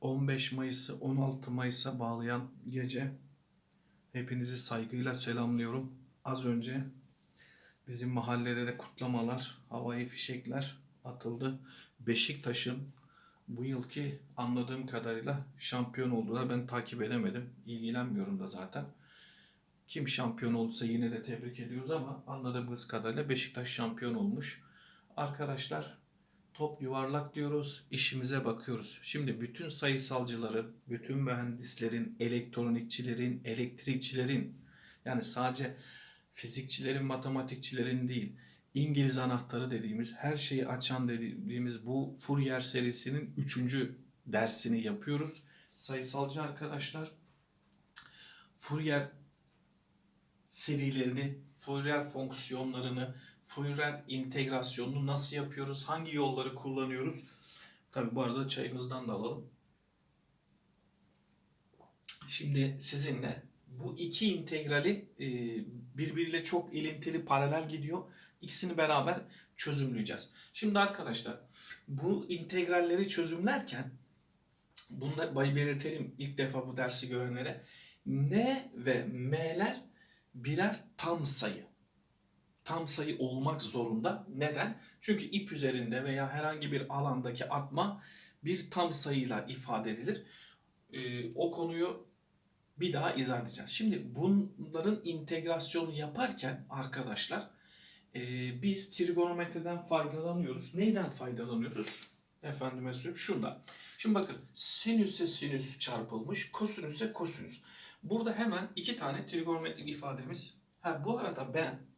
15 Mayıs'ı 16 Mayıs'a bağlayan gece hepinizi saygıyla selamlıyorum. Az önce bizim mahallede de kutlamalar, havai fişekler atıldı. Beşiktaş'ın bu yılki anladığım kadarıyla şampiyon olduğuna ben takip edemedim. İlgilenmiyorum da zaten. Kim şampiyon olursa yine de tebrik ediyoruz ama anladığımız kadarıyla Beşiktaş şampiyon olmuş. Arkadaşlar top yuvarlak diyoruz, işimize bakıyoruz. Şimdi bütün sayısalcıların, bütün mühendislerin, elektronikçilerin, elektrikçilerin yani sadece fizikçilerin, matematikçilerin değil, İngiliz anahtarı dediğimiz, her şeyi açan dediğimiz bu Fourier serisinin üçüncü dersini yapıyoruz. Sayısalcı arkadaşlar Fourier serilerini, Fourier fonksiyonlarını, Fourier integrasyonunu nasıl yapıyoruz, hangi yolları kullanıyoruz? Tabi bu arada çayımızdan da alalım. Şimdi sizinle bu iki integrali e, birbiriyle çok ilintili, paralel gidiyor. İkisini beraber çözümleyeceğiz. Şimdi arkadaşlar bu integralleri çözümlerken bunu da belirtelim ilk defa bu dersi görenlere. N ve M'ler birer tam sayı. Tam sayı olmak zorunda. Neden? Çünkü ip üzerinde veya herhangi bir alandaki atma bir tam sayıyla ifade edilir. Ee, o konuyu bir daha izah edeceğiz. Şimdi bunların integrasyonu yaparken arkadaşlar e, biz trigonometriden faydalanıyoruz. Neyden faydalanıyoruz? Efendime söyleyeyim şundan. Şimdi bakın sinüse sinüs çarpılmış, kosinüse kosinüs. Burada hemen iki tane trigonometrik ifademiz. Ha bu arada ben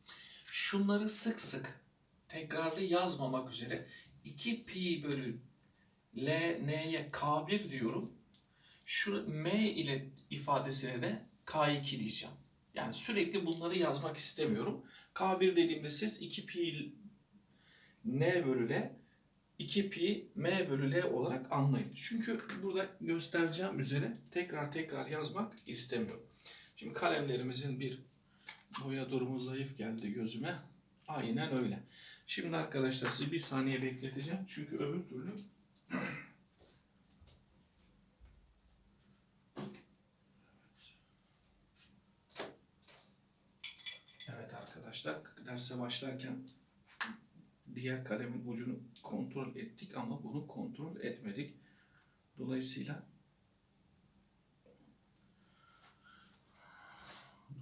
şunları sık sık tekrarlı yazmamak üzere 2 pi bölü L N'ye K1 diyorum. Şu M ile ifadesine de K2 diyeceğim. Yani sürekli bunları yazmak istemiyorum. K1 dediğimde siz 2 pi N bölü L 2 pi m bölü l olarak anlayın. Çünkü burada göstereceğim üzere tekrar tekrar yazmak istemiyorum. Şimdi kalemlerimizin bir boya durumu zayıf geldi gözüme. Aynen öyle. Şimdi arkadaşlar sizi bir saniye bekleteceğim. Çünkü öbür türlü Evet arkadaşlar derse başlarken diğer kalemin ucunu kontrol ettik ama bunu kontrol etmedik. Dolayısıyla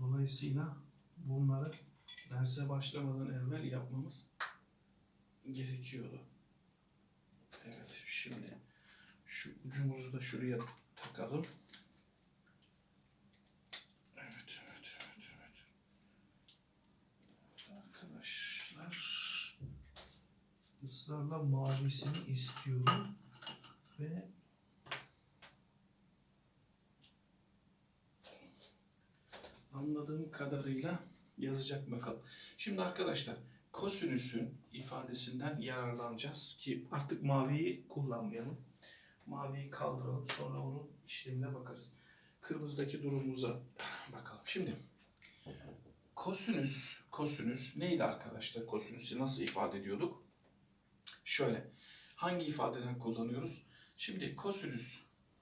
Dolayısıyla bunları derse başlamadan evvel yapmamız gerekiyordu. Evet şimdi şu ucumuzu da şuraya takalım. Evet evet evet evet. Arkadaşlar ısrarla mavisini istiyorum ve anladığım kadarıyla yazacak bakalım. Şimdi arkadaşlar kosinüsün ifadesinden yararlanacağız ki artık maviyi kullanmayalım. Maviyi kaldıralım sonra onun işlemine bakarız. Kırmızıdaki durumumuza bakalım. Şimdi kosinüs, kosinüs neydi arkadaşlar? Kosinüsü nasıl ifade ediyorduk? Şöyle, hangi ifadeden kullanıyoruz? Şimdi kosinüs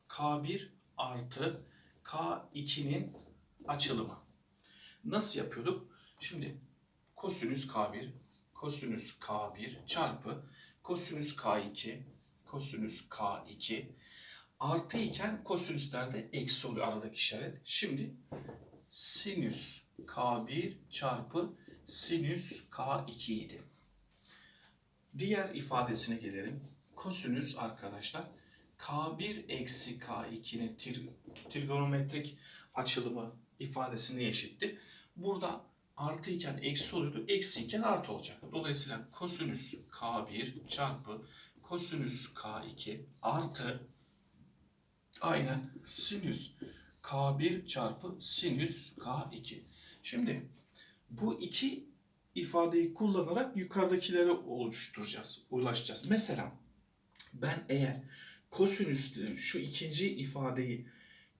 K1 artı K2'nin açılımı. Nasıl yapıyorduk? Şimdi kosinüs K1, kosinüs K1 çarpı kosinüs K2, kosinüs K2 artı iken kosinüslerde eksi oluyor aradaki işaret. Şimdi sinüs K1 çarpı sinüs K2 idi. Diğer ifadesine gelelim. Kosinüs arkadaşlar K1 eksi K2'nin tri trigonometrik açılımı ifadesine eşitti. Burada artı iken eksi oluyordu. Eksi iken artı olacak. Dolayısıyla kosinüs K1 çarpı kosinüs K2 artı aynen sinüs K1 çarpı sinüs K2. Şimdi bu iki ifadeyi kullanarak yukarıdakileri oluşturacağız, ulaşacağız. Mesela ben eğer kosinüslerin şu ikinci ifadeyi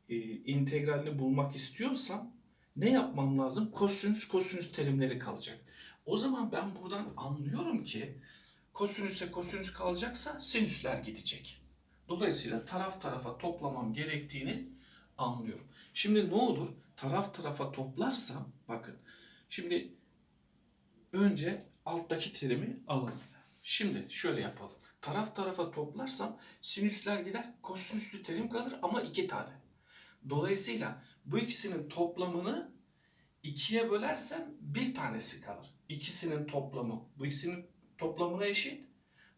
e, integralini bulmak istiyorsam ne yapmam lazım? Kosinüs kosinüs terimleri kalacak. O zaman ben buradan anlıyorum ki kosinüse kosinüs kalacaksa sinüsler gidecek. Dolayısıyla taraf tarafa toplamam gerektiğini anlıyorum. Şimdi ne olur? Taraf tarafa toplarsam bakın. Şimdi önce alttaki terimi alalım. Şimdi şöyle yapalım. Taraf tarafa toplarsam sinüsler gider, kosinüslü terim kalır ama iki tane. Dolayısıyla bu ikisinin toplamını ikiye bölersem bir tanesi kalır. İkisinin toplamı bu ikisinin toplamına eşit.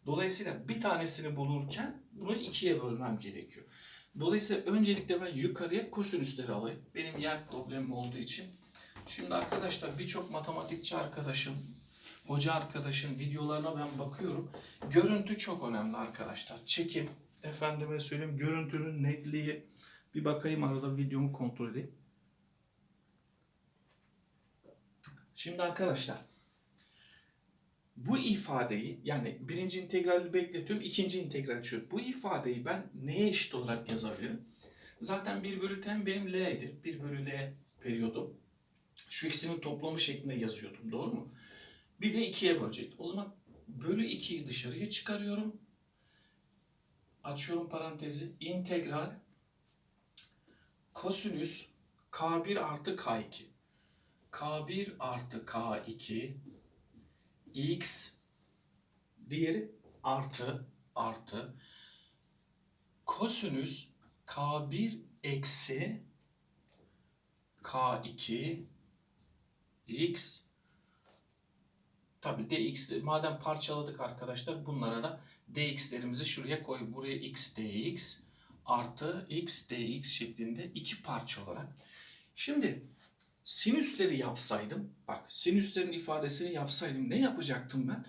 Dolayısıyla bir tanesini bulurken bunu ikiye bölmem gerekiyor. Dolayısıyla öncelikle ben yukarıya kosinüsleri alayım. Benim yer problemim olduğu için. Şimdi arkadaşlar birçok matematikçi arkadaşım, hoca arkadaşın videolarına ben bakıyorum. Görüntü çok önemli arkadaşlar. Çekim, efendime söyleyeyim görüntünün netliği. Bir bakayım arada videomu kontrol edeyim. Şimdi arkadaşlar bu ifadeyi yani birinci integrali bekletiyorum, ikinci integral açıyorum. Bu ifadeyi ben neye eşit olarak yazabilirim? Zaten 1 bölü ten benim L'dir. 1 bölü L periyodum. Şu ikisinin toplamı şeklinde yazıyordum. Doğru mu? Bir de 2'ye bölecektim. O zaman bölü 2'yi dışarıya çıkarıyorum. Açıyorum parantezi. İntegral kosinüs K1 artı K2. K1 artı K2 x diğeri artı artı kosinüs K1 eksi K2 x tabi dx de- madem parçaladık arkadaşlar bunlara da dx'lerimizi şuraya koy. Buraya x dx artı x dx şeklinde iki parça olarak. Şimdi sinüsleri yapsaydım, bak sinüslerin ifadesini yapsaydım ne yapacaktım ben?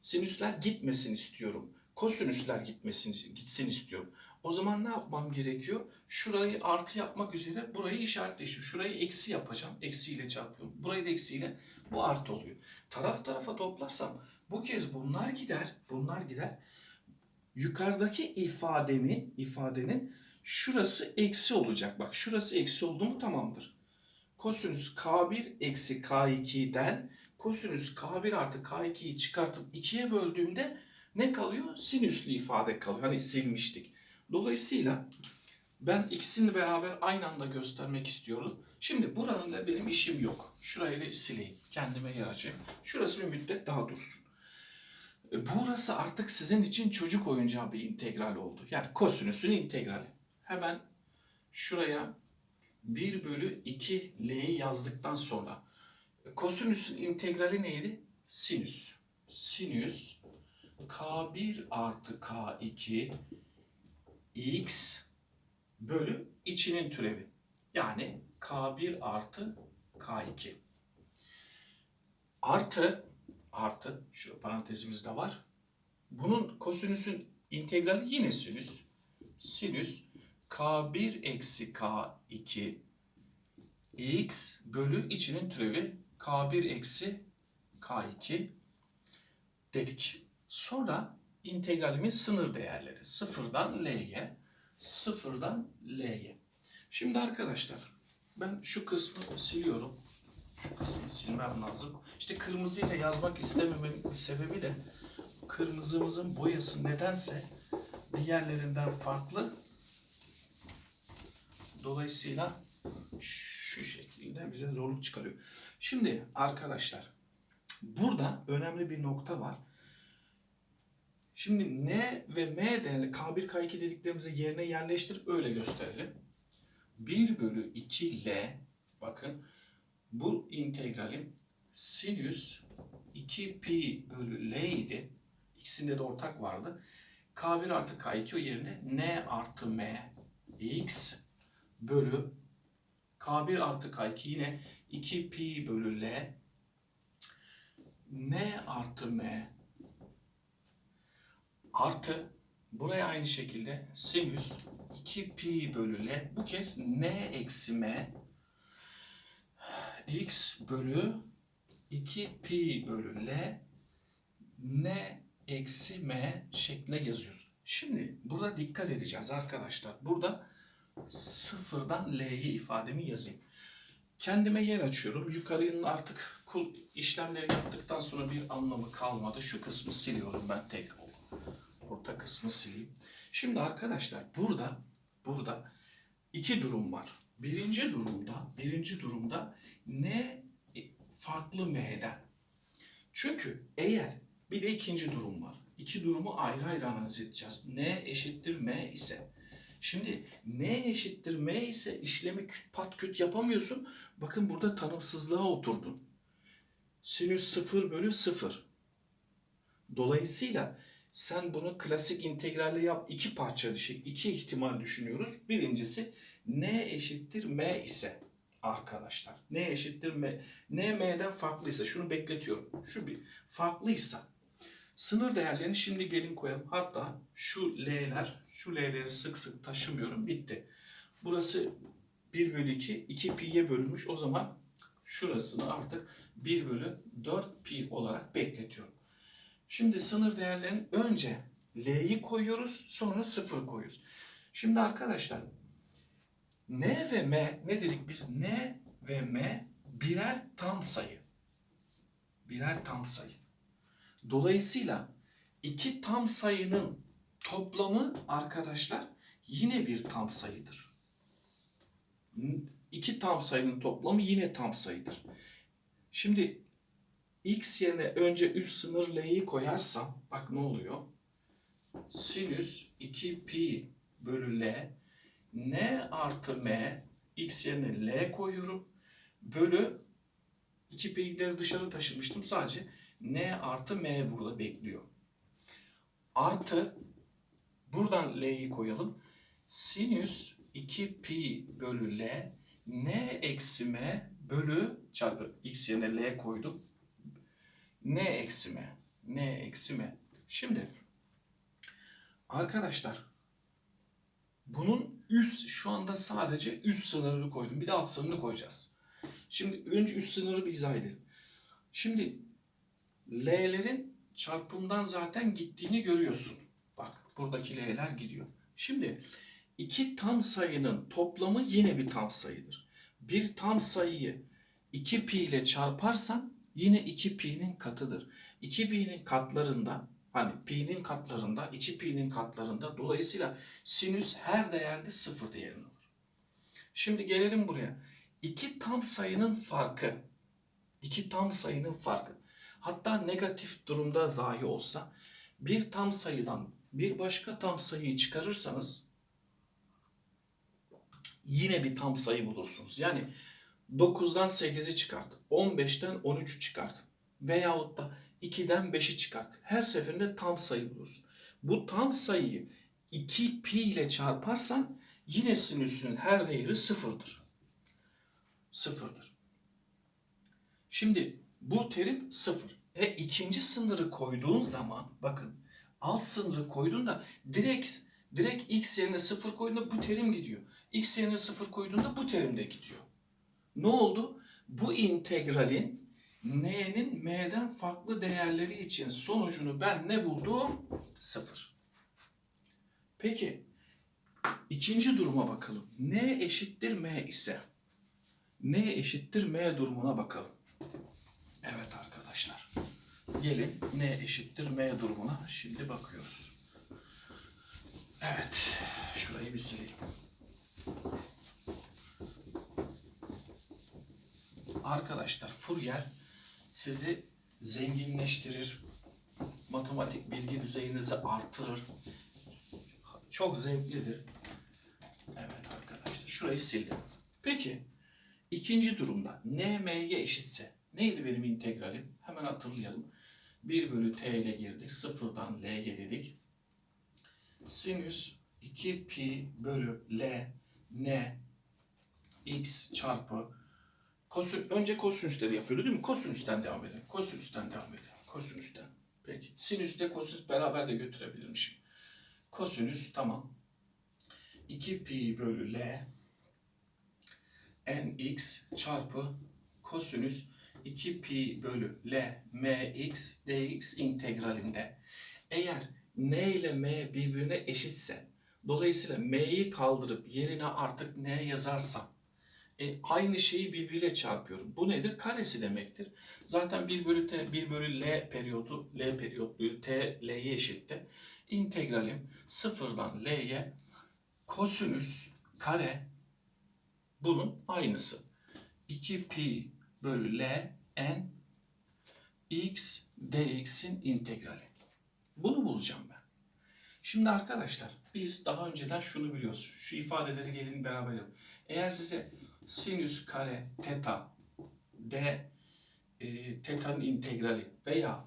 Sinüsler gitmesin istiyorum. Kosinüsler gitmesin, gitsin istiyorum. O zaman ne yapmam gerekiyor? Şurayı artı yapmak üzere burayı işaretleşiyor. Şurayı eksi yapacağım. Eksiyle çarpıyorum. Burayı da eksiyle bu artı oluyor. Taraf tarafa toplarsam bu kez bunlar gider. Bunlar gider. Yukarıdaki ifadenin ifadenin şurası eksi olacak. Bak şurası eksi oldu mu tamamdır kosinüs K1 eksi K2'den kosinüs K1 artı K2'yi çıkartıp 2'ye böldüğümde ne kalıyor? Sinüslü ifade kalıyor. Hani silmiştik. Dolayısıyla ben ikisini beraber aynı anda göstermek istiyorum. Şimdi buranın da benim işim yok. Şurayı da sileyim. Kendime yer. Şurası bir müddet daha dursun. E, Burası artık sizin için çocuk oyuncağı bir integral oldu. Yani kosinüsün integrali. Hemen şuraya 1 bölü 2 L'yi yazdıktan sonra kosinüsün integrali neydi? Sinüs. Sinüs K1 artı K2 x bölü içinin türevi. Yani K1 artı K2. Artı artı şu parantezimiz de var. Bunun kosinüsün integrali yine sinüs. Sinüs K1 eksi K2 x bölü içinin türevi K1 eksi K2 dedik. Sonra integralimin sınır değerleri sıfırdan L'ye, sıfırdan L'ye. Şimdi arkadaşlar ben şu kısmı siliyorum. Şu kısmı silmem lazım. İşte kırmızıyla yazmak istemememin sebebi de kırmızımızın boyası nedense diğerlerinden farklı. Dolayısıyla şu şekilde bize zorluk çıkarıyor. Şimdi arkadaşlar burada önemli bir nokta var. Şimdi N ve M değerli K1 K2 dediklerimizi yerine yerleştirip öyle gösterelim. 1 bölü 2 L bakın bu integralim sinüs 2 pi bölü L idi. İkisinde de ortak vardı. K1 artı K2 yerine N artı M x bölü K1 artı K2 yine 2 pi bölü L N artı M artı buraya aynı şekilde sinüs 2 pi bölü L bu kez N eksi M x bölü 2 pi bölü L N eksi M şeklinde yazıyoruz. Şimdi burada dikkat edeceğiz arkadaşlar. Burada sıfırdan L'ye ifademi yazayım. Kendime yer açıyorum. Yukarının artık kul işlemleri yaptıktan sonra bir anlamı kalmadı. Şu kısmı siliyorum ben tek. Nokta kısmı sileyim. Şimdi arkadaşlar burada burada iki durum var. Birinci durumda birinci durumda ne farklı m'den. Çünkü eğer bir de ikinci durum var. İki durumu ayrı ayrı analiz edeceğiz. N eşittir m ise. Şimdi n eşittir m ise işlemi küt pat küt yapamıyorsun. Bakın burada tanımsızlığa oturdun. Sinüs 0 bölü 0. Dolayısıyla sen bunu klasik integralle yap. iki parça şey, iki ihtimal düşünüyoruz. Birincisi n eşittir m ise arkadaşlar. N eşittir m. N m'den farklıysa şunu bekletiyorum. Şu bir farklıysa sınır değerlerini şimdi gelin koyalım. Hatta şu l'ler, şu l'leri sık sık taşımıyorum. Bitti. Burası 1 bölü 2, 2 pi'ye bölünmüş. O zaman şurasını artık 1 bölü 4 pi olarak bekletiyorum. Şimdi sınır değerlerini önce L'yi koyuyoruz sonra 0 koyuyoruz. Şimdi arkadaşlar N ve M ne dedik biz? N ve M birer tam sayı. Birer tam sayı. Dolayısıyla iki tam sayının toplamı arkadaşlar yine bir tam sayıdır. İki tam sayının toplamı yine tam sayıdır. Şimdi x yerine önce üst sınır l'yi koyarsam bak ne oluyor? Sinüs 2 pi bölü l n artı m x yerine l koyuyorum. Bölü 2 pi'leri dışarı taşımıştım sadece n artı m burada bekliyor. Artı buradan l'yi koyalım. Sinüs 2 pi bölü l n eksi m bölü çarpı x yerine l koydum n eksi m. n eksi m. Şimdi arkadaşlar bunun üst şu anda sadece üst sınırını koydum. Bir de alt sınırını koyacağız. Şimdi önce üst sınırı bir izah edelim. Şimdi L'lerin çarpımdan zaten gittiğini görüyorsun. Bak buradaki L'ler gidiyor. Şimdi iki tam sayının toplamı yine bir tam sayıdır. Bir tam sayıyı 2 pi ile çarparsan yine 2 pi'nin katıdır. 2 pi'nin katlarında hani pi'nin katlarında 2 pi'nin katlarında dolayısıyla sinüs her değerde sıfır değerini alır. Şimdi gelelim buraya. İki tam sayının farkı. iki tam sayının farkı. Hatta negatif durumda dahi olsa bir tam sayıdan bir başka tam sayıyı çıkarırsanız yine bir tam sayı bulursunuz. Yani 9'dan 8'i çıkart. 15'ten 13'ü çıkart. Veyahut da 2'den 5'i çıkart. Her seferinde tam sayı bulursun. Bu tam sayıyı 2 pi ile çarparsan yine sinüsünün her değeri sıfırdır. Sıfırdır. Şimdi bu terim sıfır. E ikinci sınırı koyduğun zaman bakın alt sınırı koyduğunda direkt direkt x yerine sıfır koyduğunda bu terim gidiyor. x yerine sıfır koyduğunda bu terim de gidiyor. Ne oldu? Bu integralin n'nin m'den farklı değerleri için sonucunu ben ne buldum? Sıfır. Peki ikinci duruma bakalım. n eşittir m ise n eşittir m durumuna bakalım. Evet arkadaşlar. Gelin n eşittir m durumuna şimdi bakıyoruz. Evet. Şurayı bir sileyim. Arkadaşlar Fourier sizi zenginleştirir. Matematik bilgi düzeyinizi artırır. Çok zevklidir. Evet arkadaşlar şurayı sildim. Peki ikinci durumda n m'ye eşitse neydi benim integralim? Hemen hatırlayalım. 1 bölü t ile girdik. Sıfırdan l'ye dedik. Sinüs 2 pi bölü l n x çarpı Kosin, önce kosinüsleri yapıyordu değil mi? Kosinüsten devam edelim. Kosinüsten devam edelim. Kosinüsten. Peki. Sinüsle kosinüs beraber de götürebilirmişim. Kosinüs tamam. 2 pi bölü l nx çarpı kosinüs 2 pi bölü l mx dx integralinde eğer n ile m birbirine eşitse dolayısıyla m'yi kaldırıp yerine artık n yazarsam e, aynı şeyi birbiriyle çarpıyorum. Bu nedir? Karesi demektir. Zaten 1 bölü t, 1 bölü l periyodu, l periyotluyu t, l'ye eşitti. integralim sıfırdan L'ye kosinüs kare bunun aynısı. 2 pi bölü L n x dx'in integrali. Bunu bulacağım ben. Şimdi arkadaşlar biz daha önceden şunu biliyoruz. Şu ifadeleri gelin beraber yapalım. Eğer size sinüs kare teta d e, teta'nın integrali veya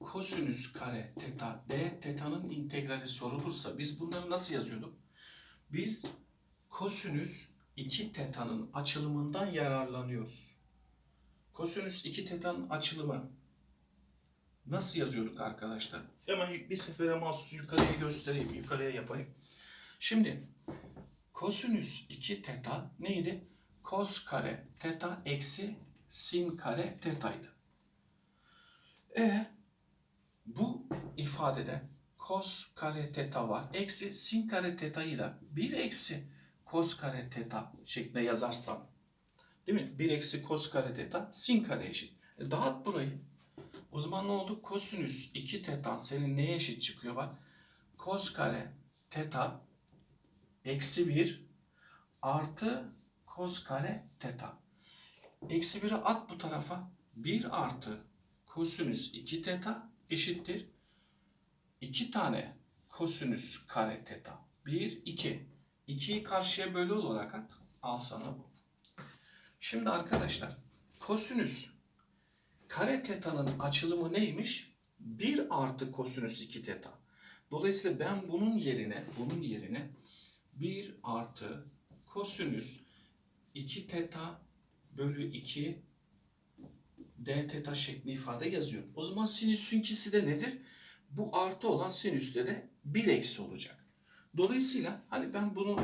kosinüs kare teta d teta'nın integrali sorulursa biz bunları nasıl yazıyorduk? Biz kosinüs 2 teta'nın açılımından yararlanıyoruz. Kosinüs 2 teta'nın açılımı nasıl yazıyorduk arkadaşlar? Hemen bir sefere mahsus yukarıya göstereyim, yukarıya yapayım. Şimdi kosinüs 2 teta neydi? Kos kare teta eksi sin kare tetaydı. E bu ifadede kos kare teta var. Eksi sin kare tetayı da 1 eksi kos kare teta şeklinde yazarsam değil mi? 1 eksi kos kare teta sin kare eşit. E, dağıt burayı. O zaman ne oldu? Kosinüs 2 teta senin neye eşit çıkıyor bak? Kos kare teta eksi 1 artı kos kare teta. Eksi 1'i at bu tarafa. 1 artı kosinüs 2 teta eşittir. 2 tane kosinüs kare teta. 1, 2. 2'yi karşıya bölü olarak at. Al sana bu. Şimdi arkadaşlar kosinüs kare teta'nın açılımı neymiş? 1 artı kosinüs 2 teta. Dolayısıyla ben bunun yerine bunun yerine 1 artı kosinüs 2 teta bölü 2 d teta şekli ifade yazıyorum. O zaman sinüsünkisi de nedir? Bu artı olan sinüste de 1 eksi olacak. Dolayısıyla hani ben bunu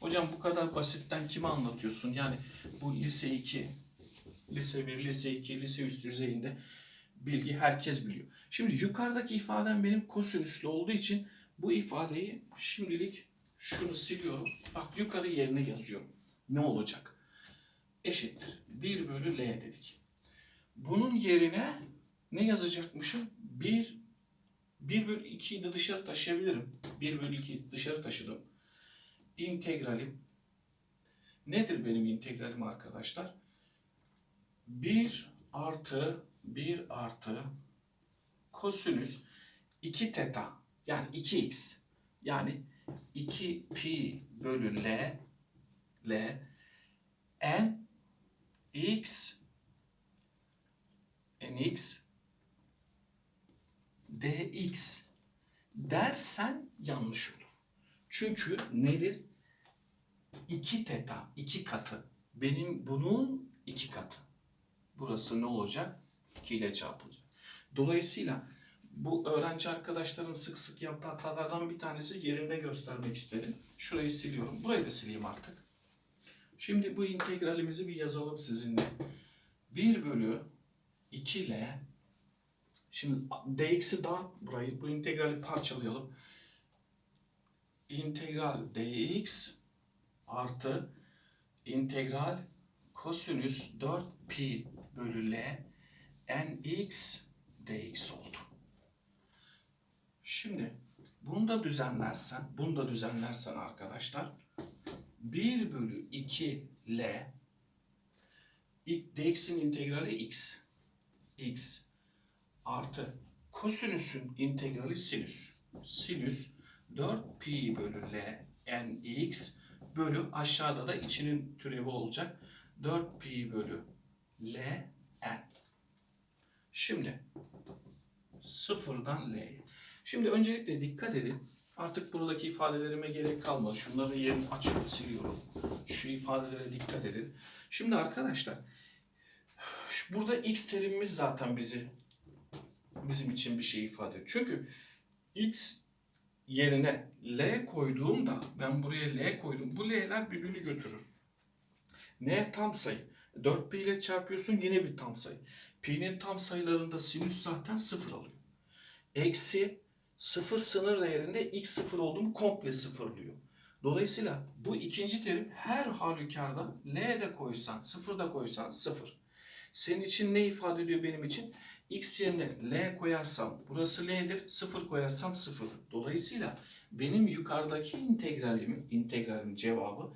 hocam bu kadar basitten kime anlatıyorsun? Yani bu lise 2, lise 1, lise 2, lise üst düzeyinde bilgi herkes biliyor. Şimdi yukarıdaki ifadem benim kosinüslü olduğu için bu ifadeyi şimdilik şunu siliyorum. Bak yukarı yerine yazıyorum. Ne olacak? Eşittir. 1 bölü L dedik. Bunun yerine ne yazacakmışım? 1 1 bölü 2'yi de dışarı taşıyabilirim. 1 bölü 2'yi dışarı taşıdım. İntegralim. Nedir benim integralim arkadaşlar? 1 artı 1 artı kosinüs 2 teta yani 2x yani 2 pi bölü l l n x nx dx dersen yanlış olur. Çünkü nedir? 2 teta, 2 katı. Benim bunun 2 katı. Burası ne olacak? 2 ile çarpılacak. Dolayısıyla bu öğrenci arkadaşların sık sık yaptığı hatalardan bir tanesi yerinde göstermek istedim. Şurayı siliyorum. Burayı da sileyim artık. Şimdi bu integralimizi bir yazalım sizinle. 1 bölü 2 ile Şimdi dx'i dağıt burayı. Bu integrali parçalayalım. İntegral dx artı integral kosinüs 4 pi bölü l nx dx oldu. Şimdi bunu da düzenlersen, bunu da düzenlersen arkadaşlar 1 bölü 2 l dx'in integrali x x artı kosinüsün integrali sinüs. Sinüs 4 pi bölü l nx bölü aşağıda da içinin türevi olacak. 4 pi bölü l n. Şimdi sıfırdan l'ye. Şimdi öncelikle dikkat edin. Artık buradaki ifadelerime gerek kalmadı. Şunların yerini açıp siliyorum. Şu ifadelere dikkat edin. Şimdi arkadaşlar burada x terimimiz zaten bizi bizim için bir şey ifade ediyor. Çünkü x yerine l koyduğumda ben buraya l koydum. Bu l'ler birbirini götürür. n tam sayı. 4pi ile çarpıyorsun yine bir tam sayı. Pi'nin tam sayılarında sinüs zaten sıfır alıyor. Eksi sıfır sınır değerinde x sıfır oldu mu komple sıfırlıyor. Dolayısıyla bu ikinci terim her halükarda l de koysan, sıfır da koysan sıfır. Senin için ne ifade ediyor benim için? X yerine L koyarsam burası L'dir. 0 koyarsam 0. Dolayısıyla benim yukarıdaki integralimin, integralimin cevabı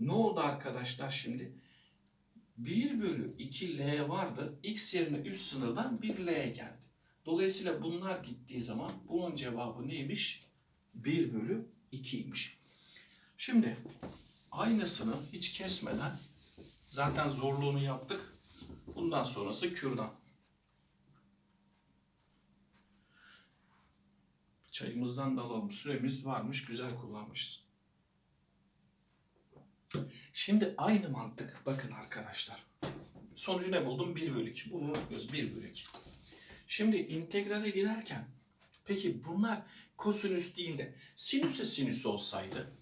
ne oldu arkadaşlar şimdi? 1 bölü 2 L vardı. X yerine üst sınırdan 1 L geldi. Dolayısıyla bunlar gittiği zaman bunun cevabı neymiş? 1 bölü 2'ymiş. Şimdi aynısını hiç kesmeden zaten zorluğunu yaptık. Bundan sonrası kürdan. Çayımızdan da alalım. Süremiz varmış. Güzel kullanmışız. Şimdi aynı mantık. Bakın arkadaşlar. Sonucu ne buldum? 1 bölü 2. Bunu unutmuyoruz. 1 bölü 2. Şimdi integrale girerken peki bunlar kosinüs değil de sinüse sinüs olsaydı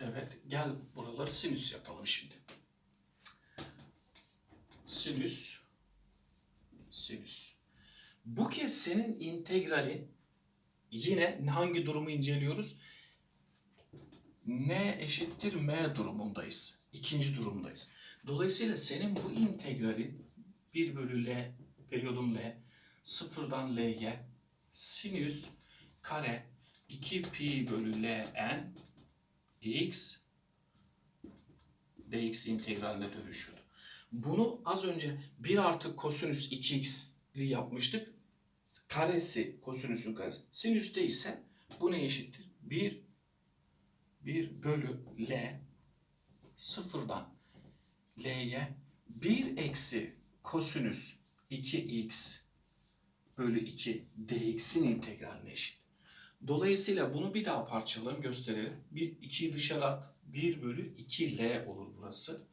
evet gel buraları sinüs yapalım şimdi. Sinüs sinüs. Bu kez senin integralin yine hangi durumu inceliyoruz? N eşittir M durumundayız. İkinci durumdayız. Dolayısıyla senin bu integralin 1 bölü L, periyodun L, sıfırdan L'ye sinüs kare 2 pi bölü Ln x dx integraline dönüşüyordu. Bunu az önce 1 artı kosinüs 2x'li yapmıştık. Karesi kosinüsün karesi. Sinüste ise bu ne eşittir? 1 1 bölü L sıfırdan L'ye 1 eksi kosinüs 2x bölü 2 dx'in integraline eşit. Dolayısıyla bunu bir daha parçalayalım gösterelim. 1, 2'yi dışarı at. 1 bölü 2 L olur burası.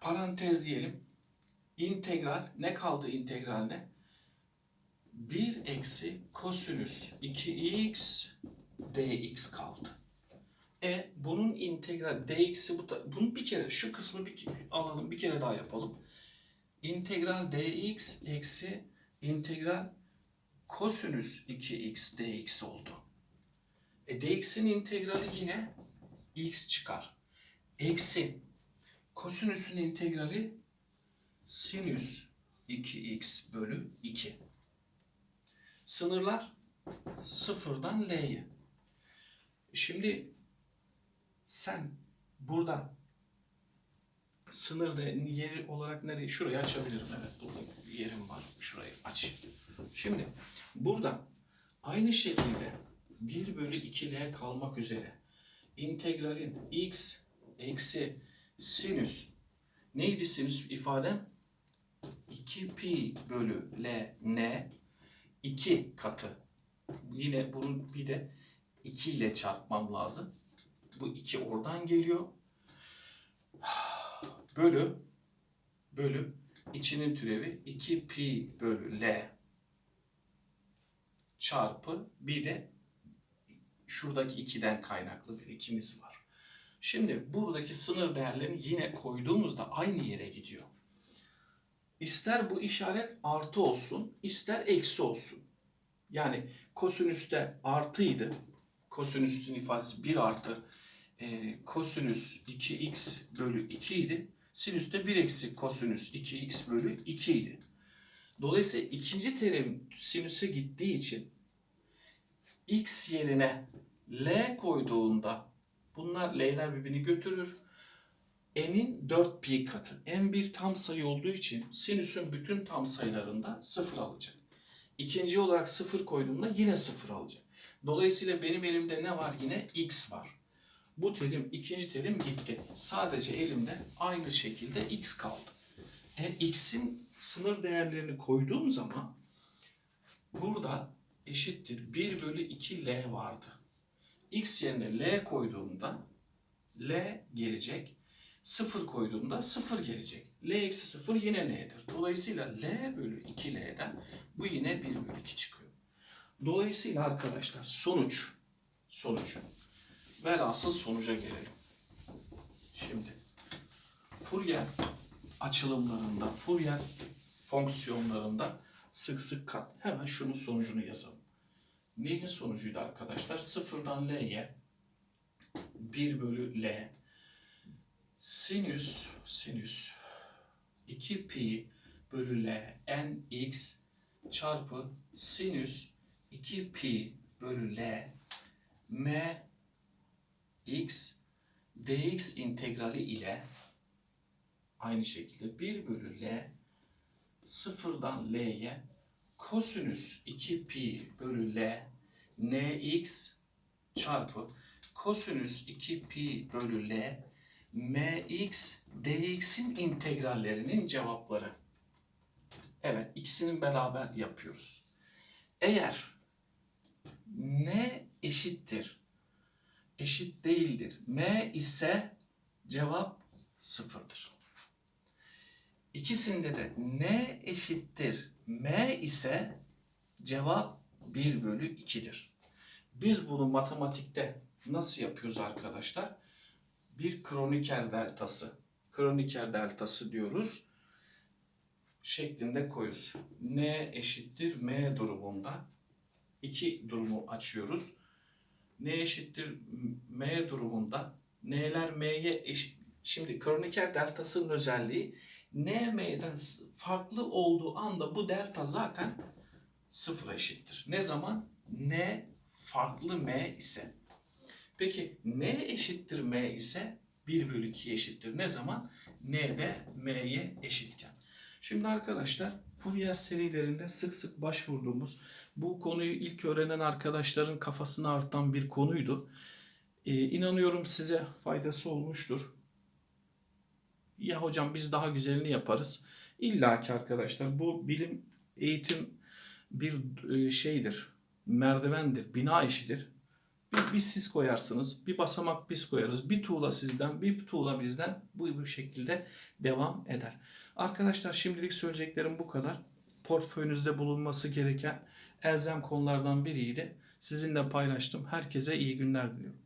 Parantez diyelim. İntegral ne kaldı integralde? 1 eksi kosinüs 2x dx kaldı. E bunun integral dx'i bu bunu bir kere şu kısmı bir alalım bir kere daha yapalım. İntegral dx eksi integral kosinüs 2x dx oldu. E dx'in integrali yine x çıkar. Eksi kosinüsün integrali sinüs 2x bölü 2. Sınırlar sıfırdan l'ye. Şimdi sen burada sınırda yeri olarak nereye? Şurayı açabilirim. Evet burada yerim var. Şurayı aç. Şimdi burada aynı şekilde 1 bölü 2L kalmak üzere integralin x eksi sinüs neydi sinüs ifadem? 2 pi bölü L n 2 katı. Yine bunu bir de 2 ile çarpmam lazım. Bu 2 oradan geliyor. Bölü bölü içinin türevi 2 pi bölü L çarpı bir de şuradaki 2'den kaynaklı bir ikimiz var. Şimdi buradaki sınır değerlerini yine koyduğumuzda aynı yere gidiyor. İster bu işaret artı olsun, ister eksi olsun. Yani kosinüste artıydı. Kosinüsün ifadesi 1 artı e, kosinüs 2x bölü 2 idi. Sinüste 1 eksi kosinüs 2x bölü 2 idi. Dolayısıyla ikinci terim sinüse gittiği için x yerine l koyduğunda bunlar l'ler birbirini götürür. n'in 4 pi katı. n bir tam sayı olduğu için sinüsün bütün tam sayılarında 0 alacak. İkinci olarak 0 koyduğumda yine 0 alacak. Dolayısıyla benim elimde ne var? Yine x var. Bu terim, ikinci terim gitti. Sadece elimde aynı şekilde x kaldı. E, x'in sınır değerlerini koyduğum zaman burada eşittir 1 bölü 2 L vardı. X yerine L koyduğumda L gelecek. 0 koyduğumda 0 gelecek. L eksi 0 yine L'dir. Dolayısıyla L bölü 2 L'den bu yine 1 bölü 2 çıkıyor. Dolayısıyla arkadaşlar sonuç sonuç velhasıl sonuca gelelim. Şimdi Fourier açılımlarında, Fourier fonksiyonlarında sık sık kat. Hemen şunun sonucunu yazalım. Neyin sonucuydu arkadaşlar? Sıfırdan L'ye 1 bölü L sinüs sinüs 2 pi bölü L nx çarpı sinüs 2 pi bölü L m x dx integrali ile aynı şekilde 1 bölü L sıfırdan L'ye kosinüs 2 pi bölü L nx çarpı kosinüs 2 pi bölü L mx dx'in integrallerinin cevapları. Evet ikisini beraber yapıyoruz. Eğer n eşittir eşit değildir. M ise cevap sıfırdır. İkisinde de n eşittir m ise cevap 1 bölü 2'dir. Biz bunu matematikte nasıl yapıyoruz arkadaşlar? Bir kroniker deltası. Kroniker deltası diyoruz. Şeklinde koyuyoruz. N eşittir m durumunda. iki durumu açıyoruz. N eşittir m durumunda n'ler m'ye eşit. Şimdi kroniker deltasının özelliği n m'den farklı olduğu anda bu delta zaten sıfıra eşittir. Ne zaman? n farklı m ise. Peki n eşittir m ise 1 bölü 2 eşittir. Ne zaman? n de m'ye eşitken. Şimdi arkadaşlar Fourier serilerinde sık sık başvurduğumuz bu konuyu ilk öğrenen arkadaşların kafasını artan bir konuydu. Ee, inanıyorum size faydası olmuştur. Ya hocam biz daha güzelini yaparız. İlla ki arkadaşlar bu bilim eğitim bir e, şeydir. Merdivendir, bina işidir. Bir, bir siz koyarsınız, bir basamak biz koyarız, bir tuğla sizden, bir tuğla bizden. Bu bu şekilde devam eder. Arkadaşlar şimdilik söyleyeceklerim bu kadar. Portföyünüzde bulunması gereken elzem konulardan biriydi. Sizinle paylaştım. Herkese iyi günler diliyorum.